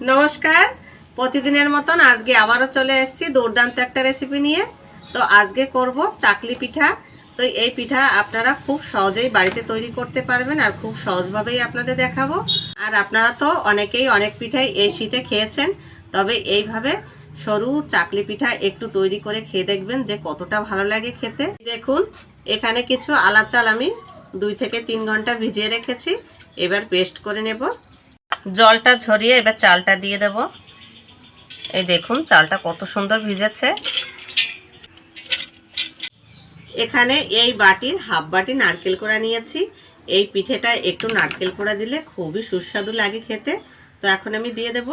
নমস্কার। প্রতিদিনের মতন আজকে আবারও চলে এসেছি দুর্দান্ত একটা রেসিপি নিয়ে। তো আজকে করব চাকলি পিঠা। তো এই পিঠা আপনারা খুব সহজেই বাড়িতে তৈরি করতে পারবেন আর খুব সহজভাবেই আপনাদের দেখাবো। আর আপনারা তো অনেকেই অনেক পিঠাই এই শীতে খেয়েছেন, তবে এইভাবে সরু চাকলি পিঠা একটু তৈরি করে খেয়ে দেখবেন যে কতটা ভালো লাগে খেতে। দেখুন, এখানে কিছু আলা চাল আমি দুই থেকে তিন ঘণ্টা ভিজিয়ে রেখেছি। এবার পেস্ট করে নেব। জলটা ঝরিয়ে এবার চালটা দিয়ে দেব। এই দেখুন, চালটা কত সুন্দর ভিজেছে। এখানে এই বাটির হাফ বাটি নারকেল কোড়া নিয়েছি। এই পিঠেটা একটু নারকেল কোড়া দিলে খুবই সুস্বাদু লাগে খেতে। তো এখন আমি দিয়ে দেব।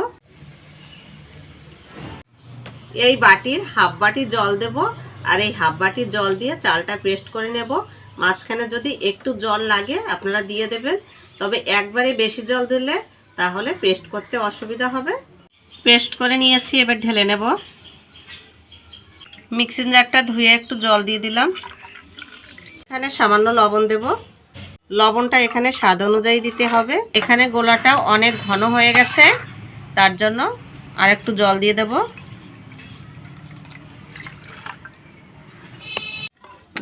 এই বাটির হাফ বাটি জল দেব আর এই হাফ বাটির জল দিয়ে চালটা পেস্ট করে নেব। মাঝখানে যদি একটু জল লাগে, আপনারা দিয়ে দেবেন। তবে একবারে বেশি জল দিলে তাহলে পেস্ট করতে অসুবিধা হবে। পেস্ট করে নিয়েছি, এবার ঢেলে নেব। মিক্সিং জারটা ধুয়ে একটু জল দিয়ে দিলাম। এখানে সামান্য লবণ দেব। লবণটা এখানে স্বাদ অনুযায়ী দিতে হবে। এখানে গোলাটা অনেক ঘন হয়ে গেছে, তার জন্য আর একটু জল দিয়ে দেব।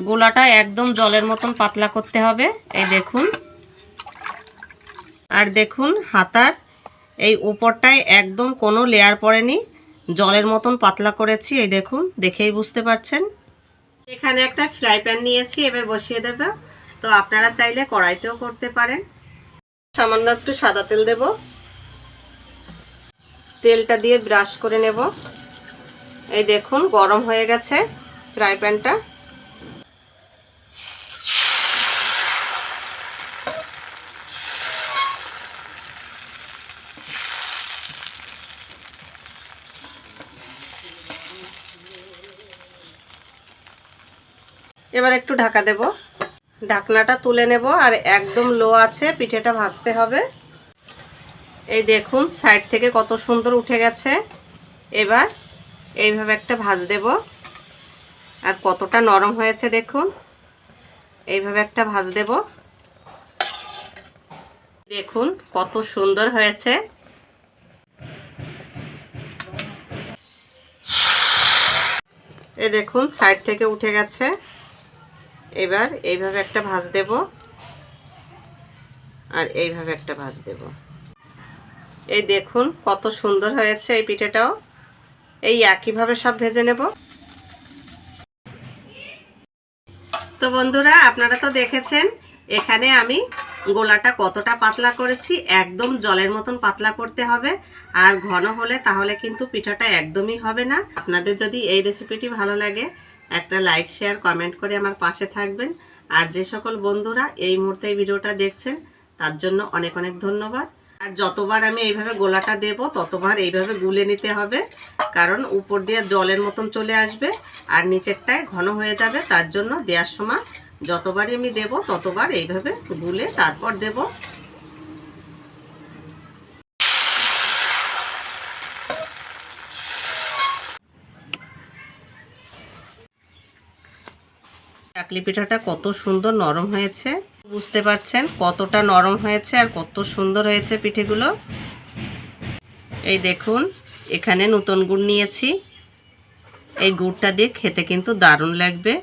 গোলাটা একদম জলের মতন পাতলা করতে হবে। এই দেখুন। আর দেখুন হাতার এই উপরটায় একদম কোনো লেয়ার পড়েনি। জলের মতন পাতলা করেছি, এই দেখুন, দেখেই বুঝতে পারছেন। এখানে একটা ফ্রাই প্যান নিয়েছি, এবার বসিয়ে দেব। তো আপনারা চাইলে কড়াইতেও করতে পারেন। সামান্য একটু সাদা তেল দেব। তেলটা দিয়ে ব্রাশ করে নেব। এই দেখুন, গরম হয়ে গেছে ফ্রাই প্যানটা এবার একটু ঢাকা দেব। ঢাকনাটা তুলে নেব আর একদম লো আছে, পিঠেটা ভাজতে হবে। এই দেখুন, সাইড থেকে কত সুন্দর উঠে গেছে। এবার এইভাবে একটা ভাজ দেব। আর কতটা নরম হয়েছে দেখুন। এইভাবে একটা ভাজ দেব। দেখুন, কত সুন্দর হয়েছে। এ দেখুন, সাইড থেকে উঠে গেছে। এবার এইভাবে একটা ভাজ দেব। আর এইভাবে একটা ভাজ দেব। এই দেখুন কত সুন্দর হয়েছে এই পিঠেটাও। এই একইভাবে সব ভেজে নেব। তো বন্ধুরা, আপনারা তো দেখেছেন, এখানে আমি গোলাটা কতটা পাতলা করেছি, একদম জলের মতন পাতলা করতে হবে। আর ঘন হলে তাহলে কিন্তু পিঠাটা একদমই হবে না। আপনাদের যদি এই রেসিপিটি ভালো লাগে একটা লাইক শেয়ার কমেন্ট করে আমার পাশে থাকবেন। আর যে সকল বন্ধুরা এই মুহূর্তে ভিডিওটা দেখছেন, তার জন্য অনেক অনেক ধন্যবাদ। আর যতবার আমি এইভাবে গোলাটা দেব, ততবার এইভাবে গুলে নিতে হবে, কারণ উপর দিয়ে জলের মতন চলে আসবে আর নিচেরটায় ঘন হয়ে যাবে, তার জন্য দেওয়ার সময় যতবারই আমি দেব, ততবার এইভাবে গুলে তারপর দেব। চাকলি পিঠাটা কত সুন্দর নরম হয়েছে। বুঝতে পারছেন কতটা নরম হয়েছে আর কত সুন্দর হয়েছে পিঠেগুলো। এই দেখুন, এখানে নতুন গুড় নিয়েছি। এই গুড়টা দিয়ে খেতে কিন্তু দারুণ লাগবে।